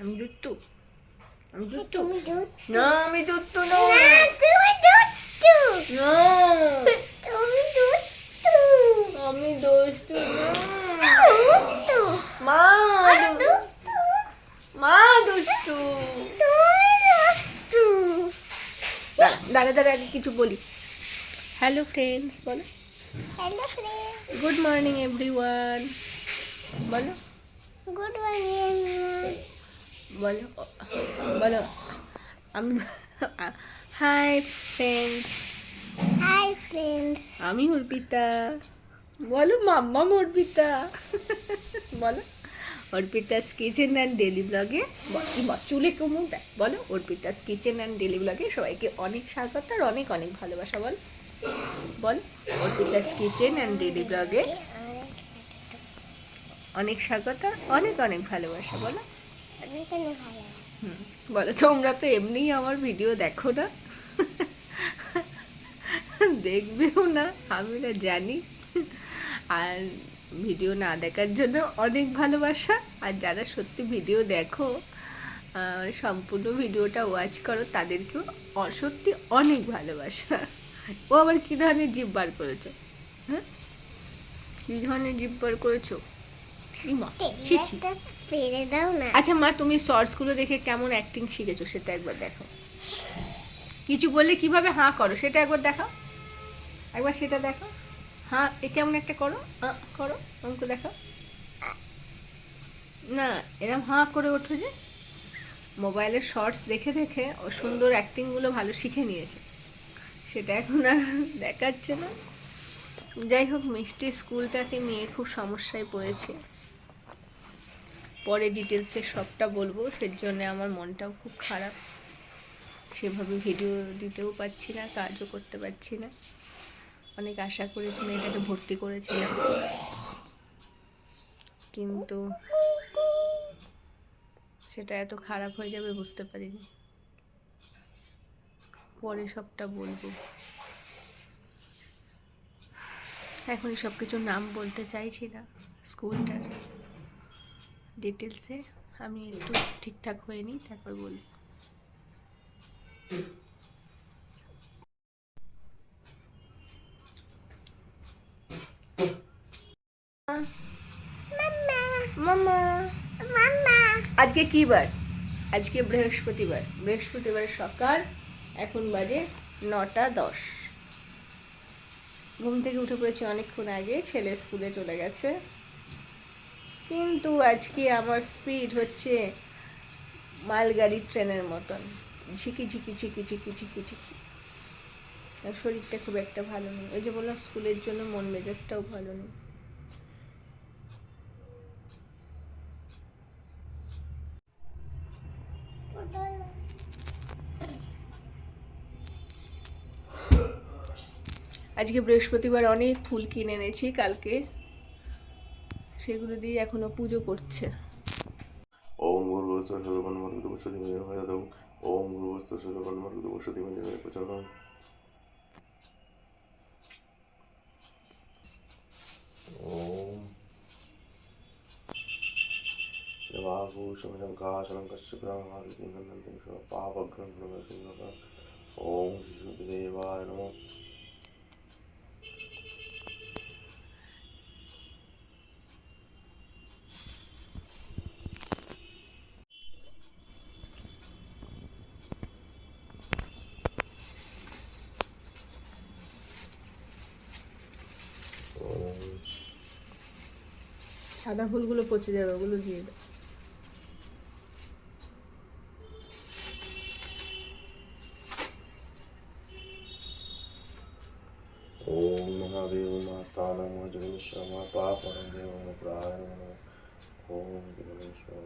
আমি দুত্তু আমি দুত্তু না আমি দুত্তু না। তুমি দুধ না। তুমি দুধ আমি দুষ্টু না। মা দু- মা দুষ্টু দাঁড়া দাঁড়া আগে কিছু বলি। হ্যালো ফ্রেন্ডস বলো। Hello friend good morning everyone বলো। গুড মর্নিং বলো বলো আমি হাই ফ্রেন্ডস হাই ফ্রেন্ডস আমি অর্পিতা বলো মাম্মা অর্পিতা বলো অর্পিতাস কিচেন অ্যান্ড ডেলি ব্লগে চুলে কমু দেয় বলো অর্পিতাস কিচেন অ্যান্ড ডেলি ব্লগে সবাইকে অনেক স্বাগত আর অনেক অনেক ভালোবাসা বল। বল অর্পিতাস কিচেন অ্যান্ড ডেলি ব্লগে অনেক স্বাগত অনেক অনেক ভালোবাসা বলো অনেক অনেক ভালো হুম, বলো, তোমরা তো এমনিই আমার ভিডিও দেখো না। দেখবেও না, আমি না জানি। আর ভিডিও না দেখার জন্য অনেক ভালোবাসা। আর যারা সত্যি ভিডিও দেখো সম্পূর্ণ ভিডিওটা ওয়াচ করো, তাদেরকেও সত্যি অনেক ভালোবাসা। ও আবার কী ধরনের জিভ বার করেছ? হ্যাঁ? কী ধরনের জিভ বার করেছ? আচ্ছা মা তুমি শর্টসগুলো দেখে কেমন অ্যাক্টিং শিখেছো সেটা একবার দেখো। কিছু বললে কীভাবে হাঁ করো সেটা একবার দেখাও। একবার সেটা দেখো হ্যাঁ এ কেমন একটা করো। করো অঙ্ক দেখো না এরকম হাঁ করে ওঠো যে। মোবাইলের শর্টস দেখে দেখে ও সুন্দর অ্যাক্টিংগুলো ভালো শিখে নিয়েছে। সেটা এখন আর দেখাচ্ছে না। যাই হোক মিষ্টি স্কুলটাকে নিয়ে খুব সমস্যায় পড়েছে। পরে ডিটেলসে সবটা বলব সের জন্য আমার মনটাও খুব খারাপ। সেভাবে ভিডিও দিতেও পারছি না, কাজও করতে পারছি না। অনেক আশা করে তুমি এটাকে ভর্তি করেছিলাম কিন্তু সেটা এত খারাপ হয়ে যাবে বুঝতে পারিনি। পরে সবটা বলব। এখনই সব কিছুর নাম বলতে চাইছি না, স্কুলটার। ডিটেলসে আমি একটু ঠিকঠাক হয়ে নিই তারপর বলব আজকে কি বার? আজকে বৃহস্পতিবার। বৃহস্পতিবার সকাল এখন বাজে নটা দশ। ঘুম থেকে উঠে পড়েছি অনেকক্ষণ আগে ছেলে স্কুলে চলে গেছে। কিন্তু আজকে আমার স্পিড হচ্ছে মালগাড়ির ট্রেনের মতন। ঝিকি ঝিকি ঝিকি ঝিকি ঝিকি ঝিকি। শরীরটা খুব একটা ভালো নেই। ওই যে বললাম, স্কুলের জন্য মন মেজাজটাও ভালো নেই। আজকে বৃহস্পতিবার অনেক ফুল কিনে এনেছি, কালকে সেগুলো দিয়ে এখনও পুজো করছে। ওম গুরুবস্ত সদগণ মর্গদ বসতি মেয়ে ভয়াদম ওম। গুরুবস্ত সদগণ মর্গদ বসতি মেয়ে প্রচলন। ওম। পাপগ্রং প্রণমসিং ওম শিশুদেবায় নমঃ ওম সাদা ফুলগুলো পচে যাবে ওগুলো দিয়ে দাও ॐ महादेव माता नमः जगदीश्वरमा पापरं देवं प्राय नमः ॐ जगदीश्वर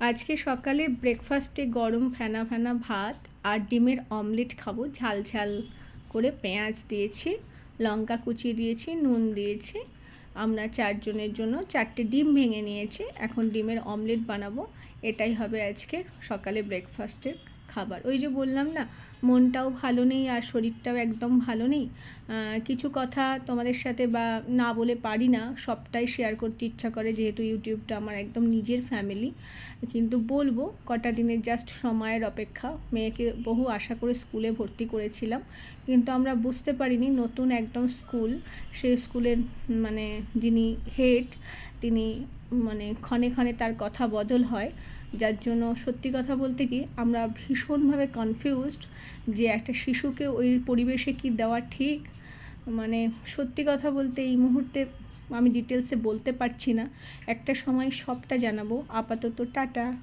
আজকে সকালে ব্রেকফাস্টে গরম ফেনা ফেনা ভাত আর ডিমের অমলেট খাব। ঝাল ঝাল করে পেঁয়াজ দিয়েছি, লঙ্কা কুচি দিয়েছি, নুন দিয়েছি। আমরা চারজনের জন্য চারটে ডিম ভেঙে নিয়েছি। এখন ডিমের অমলেট বানাবো। এটাই হবে আজকে সকালে ব্রেকফাস্টের খাবার। ওই যে বললাম না, মনটাও ভালো নেই আর শরীরটাও একদম ভালো নেই। কিছু কথা তোমাদের সাথে বা না বলে পারি না, সবটাই শেয়ার করতে ইচ্ছা করে, যেহেতু ইউটিউবটা আমার একদম নিজের ফ্যামিলি কিন্তু বলব, কটা দিনের জাস্ট সময়ের অপেক্ষা। মেয়েকে বহু আশা করে স্কুলে ভর্তি করেছিলাম। কিন্তু আমরা বুঝতে পারিনি, নতুন একদম স্কুল সেই স্কুলের মানে যিনি হেড তিনি মানে ক্ষণে ক্ষণে তার কথা বদল হয়। যার জন্য সত্যি কথা বলতে কি আমরা ভীষণভাবে কনফিউজড যে একটা শিশুকে ওই পরিবেশে কি দেওয়া ঠিক? মানে সত্যি কথা বলতে এই মুহূর্তে আমি ডিটেলসে বলতে পারছি না। একটা সময় সবটা জানাব। আপাতত টাটা।